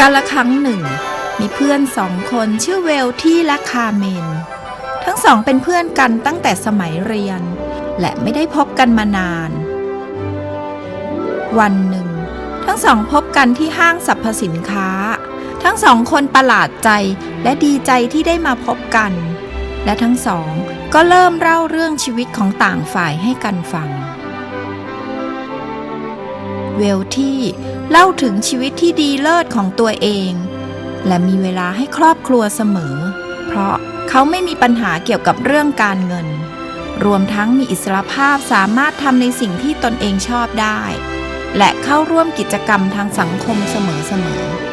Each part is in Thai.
กาละครั้งหนึ่ง มีเพื่อนสองคนชื่อเวลที่และคาเมน ทั้งสองเป็นเพื่อนกันตั้งแต่สมัยเรียน และไม่ได้พบกันมานาน วันหนึ่ง ทั้งสองพบกันที่ห้างสรรพสินค้า ทั้งสองคนประหลาดใจและดีใจที่ได้มาพบกัน และทั้งสองก็เริ่มเล่าเรื่องชีวิตของต่างฝ่ายให้กันฟัง เวลที่เล่าถึงชีวิตที่ดีเลิศของตัวเอง และมีเวลาให้ครอบครัวเสมอ เพราะเขาไม่มีปัญหาเกี่ยวกับเรื่องการเงิน รวมทั้งมีอิสรภาพสามารถทำในสิ่งที่ตนเองชอบได้ และเข้าร่วมกิจกรรมทางสังคมเสมอๆ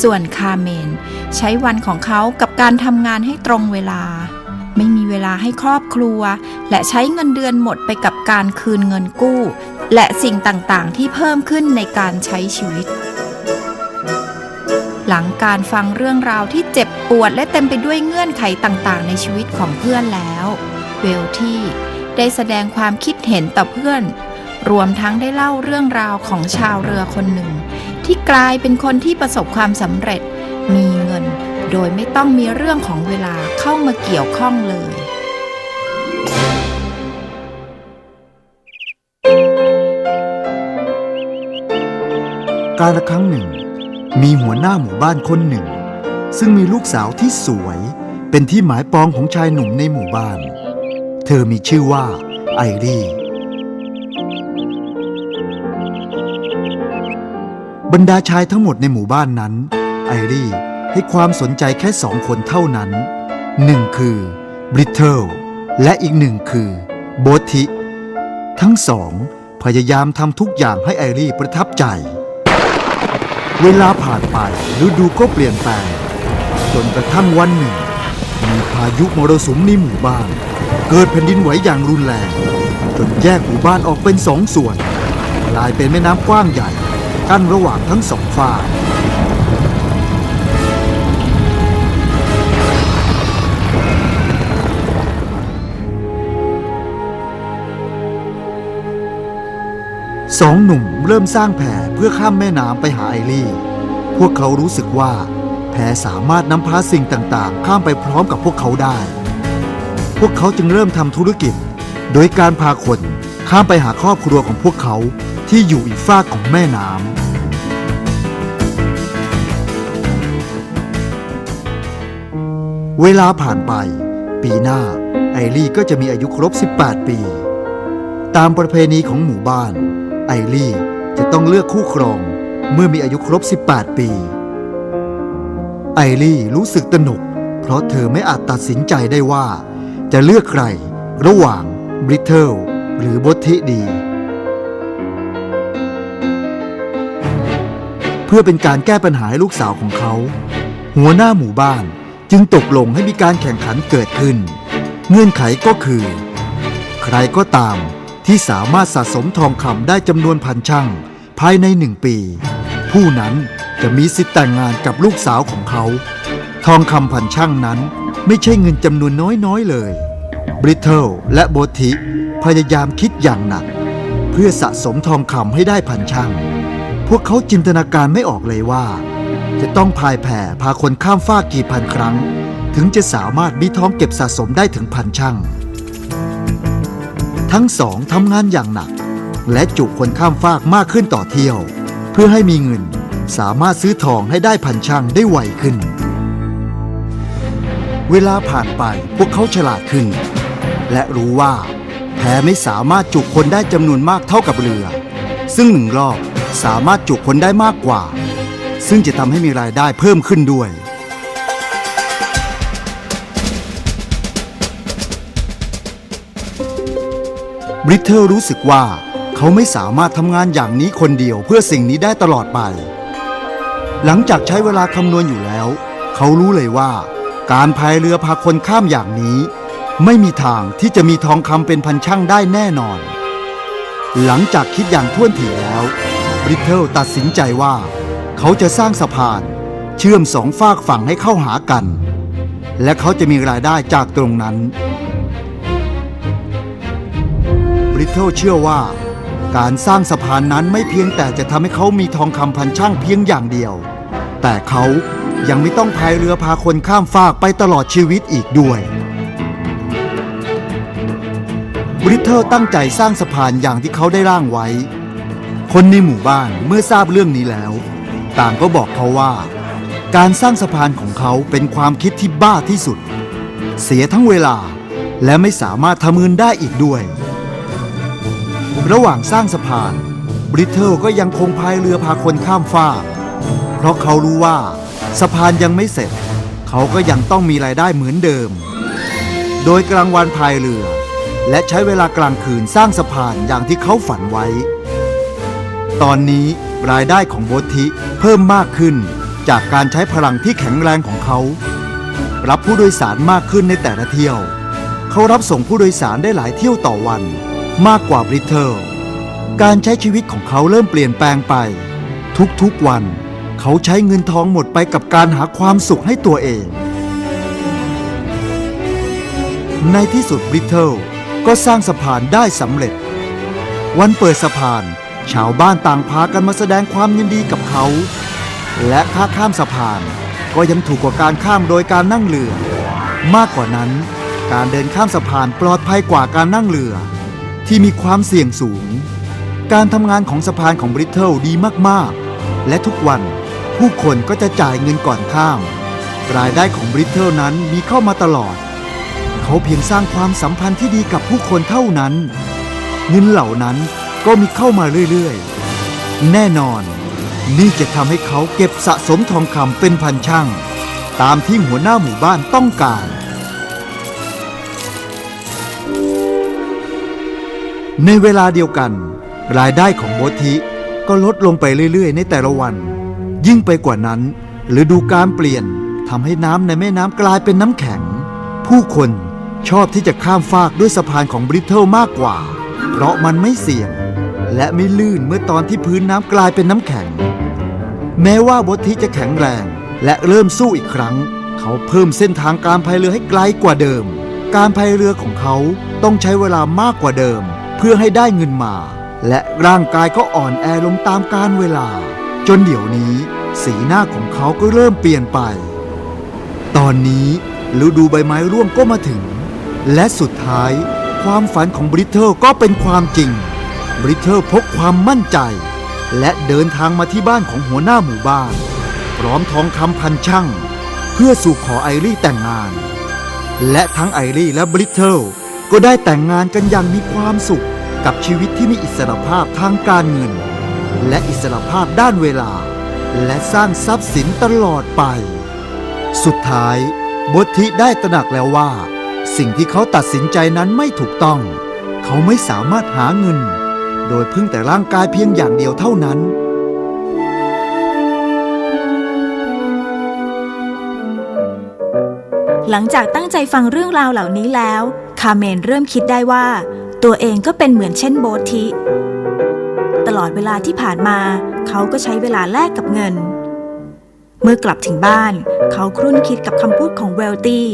ส่วนคาเมน ใช้วันของเขากับการทำงานให้ตรงเวลา ไม่มีเวลาให้ครอบครัว และใช้เงินเดือนหมดไปกับการคืนเงินกู้ และสิ่งต่างๆ ที่เพิ่มขึ้นในการใช้ชีวิต หลังการฟังเรื่องราวที่เจ็บปวดและเต็มไปด้วยเงื่อนไขต่างๆ ในชีวิตของเพื่อนแล้วเวลที่ได้แสดงความคิดเห็นต่อเพื่อน รวมทั้งได้เล่าเรื่องราวของชาวเรือคนหนึ่ง ที่กลายเป็นคนที่ประสบความสำเร็จมี โดยไม่ต้องมีเรื่องของเวลาเข้ามาเกี่ยวข้องเลย การละครั้งหนึ่ง มีหัวหน้าหมู่บ้านคนหนึ่ง ซึ่งมีลูกสาวที่สวย เป็นที่หมายปองของชายหนุ่มในหมู่บ้าน เธอมีชื่อว่าไอรีบรรดาชายทั้งหมดในหมู่บ้านนั้น ไอรี ให้ความสนใจแค่สองคนเท่านั้น หนึ่งคือบริเทลและอีกหนึ่งคือโบธิ ทั้งสองพยายามทำทุกอย่างให้ไอรีประทับใจ เวลาผ่านไปฤดูก็เปลี่ยนแปลง จนกระทั่งวันหนึ่ง มีพายุมรสุมในหมู่บ้าน เกิดแผ่นดินไหวอย่างรุนแรง จนแยกหมู่บ้านออกเป็นสองส่วน กลายเป็นแม่น้ำกว้างใหญ่ กั้นระหว่างทั้งสองฝ่าย สองหนุ่มเริ่มสร้างแพเพื่อข้ามแม่น้ำไปหาไอรีพวกเขารู้สึกว่า แพสามารถนำพาสิ่งต่างๆ ข้ามไปพร้อมกับพวกเขาได้ พวกเขาจึงเริ่มทำธุรกิจ โดยการพาคนข้ามไปหาครอบครัวของพวกเขาที่อยู่อีกฝากของแม่น้ำเวลาผ่านไป ปีหน้า ไอรีก็จะมีอายุครบ 18 ปี ตามประเพณีของหมู่บ้าน ไอรีจะต้องเลือกคู่ครองเมื่อมีอายุครบ 18 ปี ไอรีรู้สึกตนก เพราะเธอไม่อาจตัดสินใจได้ว่า จะเลือกใคร ระหว่างบริเทลหรือบทธิดี เพื่อเป็นการแก้ปัญหาให้ลูกสาวของเขา หัวหน้าหมู่บ้านจึงตกลงให้มีการแข่งขันเกิดขึ้น เงื่อนไขก็คือ ใครก็ตาม ที่สามารถสะสมทองคำได้จำนวนพันช่างภายในหนึ่งปี ผู้นั้นจะมีสิทธิ์แต่งงานกับลูกสาวของเขา ทองคำพันช่างนั้นไม่ใช่เงินจำนวนน้อยๆเลย บริเทลและโบธิพยายามคิดอย่างหนัก เพื่อสะสมทองคำให้ได้พันช่าง พวกเขาจินตนาการไม่ออกเลยว่า จะต้องพายแผ่พาคนข้ามฟากกี่พันครั้ง ถึงจะสามารถมีทองเก็บสะสมได้ถึงพันช่าง ทั้งสองทำงานอย่างหนัก และจุคนข้ามฟากมากขึ้นต่อเที่ยว เพื่อให้มีเงินสามารถซื้อทองให้ได้พันช่างได้ไวขึ้น เวลาผ่านไปพวกเขาฉลาดขึ้น และรู้ว่า แพไม่สามารถจุคนได้จำนวนมากเท่ากับเรือ ซึ่งหนึ่งรอบสามารถจุคนได้มากกว่า ซึ่งจะทำให้มีรายได้เพิ่มขึ้นด้วย บริเทลรู้สึกว่าเขาไม่สามารถทำงานอย่างนี้คนเดียวเพื่อสิ่งนี้ได้ตลอดไป หลังจากใช้เวลาคำนวณอยู่แล้ว เขารู้เลยว่า การพายเรือพาคนข้ามอย่างนี้ ไม่มีทางที่จะมีทองคำเป็นพันช่างได้แน่นอน หลังจากคิดอย่างท่วนถี่แล้วบริเทลตัดสินใจว่า เขาจะสร้างสะพาน เชื่อมสองฝากฝั่งให้เข้าหากัน และเขาจะมีรายได้จากตรงนั้น บริเทลเชื่อว่า การสร้างสะพานนั้นไม่เพียงแต่จะทำให้เขามีทองคำพันช่างเพียงอย่างเดียว แต่เขายังไม่ต้องพายเรือพาคนข้ามฟากไปตลอดชีวิตอีกด้วยบริเทอร์ตั้งใจสร้างสะพานอย่างที่เขาได้ร่างไว้ คนในหมู่บ้านเมื่อทราบเรื่องนี้แล้ว ต่างก็บอกเขาว่า การสร้างสะพานของเขาเป็นความคิดที่บ้าที่สุด เสียทั้งเวลาและไม่สามารถทำเงินได้อีกด้วย ระหว่างสร้างสะพาน บริเทลก็ยังคงพายเรือพาคนข้ามฟากเพราะเขารู้ว่า สะพานยังไม่เสร็จ เขาก็ยังต้องมีรายได้เหมือนเดิม โดยกลางวันพายเรือ และใช้เวลากลางคืนสร้างสะพานอย่างที่เขาฝันไว้ ตอนนี้รายได้ของโบธิเพิ่มมากขึ้น จากการใช้พลังที่แข็งแรงของเขา รับผู้โดยสารมากขึ้นในแต่ละเที่ยว เขารับส่งผู้โดยสารได้หลายเที่ยวต่อวัน มากกว่าบริเทลการใช้ชีวิตของเขาเริ่มเปลี่ยนแปลงไป ทุกๆวัน เขาใช้เงินทองหมดไปกับการหาความสุขให้ตัวเอง ในที่สุดบริเทลก็สร้างสะพานได้สำเร็จ วันเปิดสะพาน ชาวบ้านต่างพากันมาแสดงความยินดีกับเขา และค่าข้ามสะพานก็ยังถูกกว่าการข้ามโดยการนั่งเรือ มากกว่านั้น การเดินข้ามสะพานปลอดภัยกว่าการนั่งเรือ ที่มีความเสี่ยงสูง การทำงานของสะพานของบริเทลดีมากๆ และทุกวันผู้คนก็จะจ่ายเงินก่อนข้าม รายได้ของบริเทลนั้นมีเข้ามาตลอด เขาเพียงสร้างความสัมพันธ์ที่ดีกับผู้คนเท่านั้น เงินเหล่านั้นก็มีเข้ามาเรื่อยๆ แน่นอน นี่จะทำให้เขาเก็บสะสมทองคำเป็นพันช่างตามที่หัวหน้าหมู่บ้านต้องการ ในเวลาเดียวกัน รายได้ของโบทธิก็ลดลงไปเรื่อย ๆ ในแต่ละวัน ยิ่งไปกว่านั้นฤดูการเปลี่ยนทำให้น้ำในแม่น้ำกลายเป็นน้ำแข็ง ผู้คนชอบที่จะข้ามฟากด้วยสะพานของบริเทิลมากกว่า เพราะมันไม่เสี่ยง และไม่ลื่นเมื่อตอนที่พื้นน้ำกลายเป็นน้ำแข็ง แม้ว่าบทที่จะแข็งแรงและเริ่มสู้อีกครั้ง เขาเพิ่มเส้นทางการพายเรือให้ไกลกว่าเดิม การพายเรือของเขาต้องใช้เวลามากกว่าเดิม เพื่อให้ได้เงินมา และร่างกายก็อ่อนแอลงตามกาลเวลา จนเดี๋ยวนี้ สีหน้าของเขาก็เริ่มเปลี่ยนไป ตอนนี้ฤดูใบไม้ร่วงก็มาถึง และสุดท้าย ความฝันของบริเทลก็เป็นความจริง บริเทลพกความมั่นใจ และเดินทางมาที่บ้านของหัวหน้าหมู่บ้าน พร้อมทองคำพันช่างเพื่อสู่ขอไอรี่แต่งงาน และทั้งไอรี่และบริเทล ก็ได้แต่งงานกันอย่างมีความสุข กับชีวิตที่มีอิสรภาพทางการเงิน และอิสรภาพด้านเวลา และสร้างทรัพย์สินตลอดไป สุดท้ายบทธิได้ตระหนักแล้วว่า สิ่งที่เขาตัดสินใจนั้นไม่ถูกต้อง เขาไม่สามารถหาเงิน โดยพึ่งแต่ร่างกายเพียงอย่างเดียวเท่านั้นหลังจากตั้งใจฟังเรื่องราวเหล่านี้แล้วาเมนเริ่มคิดได้ว่า ตัวเองก็เป็นเหมือนเช่นโบทธิ ตลอดเวลาที่ผ่านมาเขาก็ใช้เวลาแลกกับเงิน เมื่อกลับถึงบ้าน เขาครุ่นคิดกับคำพูดของเวลตี้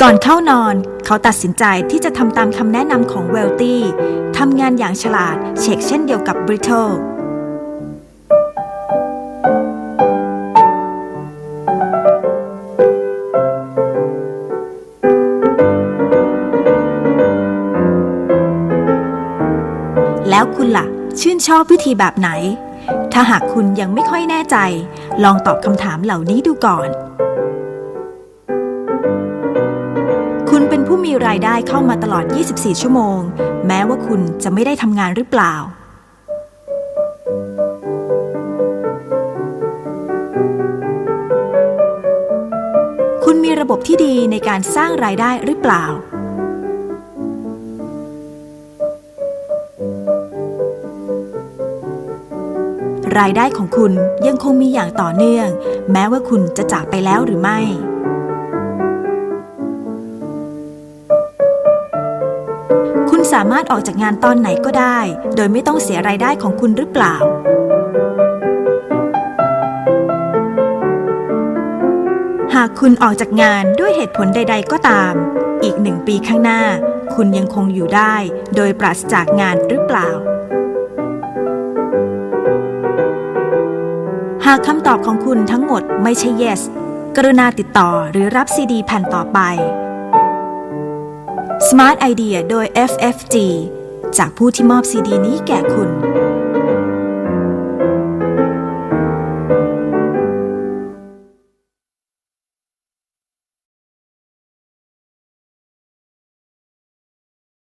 ก่อนเข้านอนเขาตัดสินใจที่จะทำตามคำแนะนำของเวลตี้ทำงานอย่างฉลาดเชกเช่นเดียวกับบริเท แล้วคุณล่ะ ชื่นชอบวิธีแบบไหน ถ้าหากคุณยังไม่ค่อยแน่ใจ ลองตอบคำถามเหล่านี้ดูก่อน คุณเป็นผู้มีรายได้เข้ามาตลอด 24 ชั่วโมง แม้ว่าคุณจะไม่ได้ทำงานหรือเปล่าคุณมีระบบที่ดีในการสร้างรายได้หรือเปล่า รายได้ของคุณยังคงมีอย่างต่อเนื่อง แม้ว่าคุณจะจากไปแล้วหรือไม่คุณสามารถออกจากงานตอนไหนก็ได้ โดยไม่ต้องเสียรายได้ของคุณหรือเปล่า หากคุณออกจากงานด้วยเหตุผลใด ๆ ก็ตาม อีกหนึ่งปีข้างหน้า คุณยังคงอยู่ได้ โดยปราศจากงานหรือเปล่าากคำตอบของคุณทั้งหมดไม่ใช่ yes กรุณาติดต่อหรือรับซีดีแผ่นต่อไป Smart Idea โดย FFG จากผู้ที่มอบซีดีนี้แก่คุณ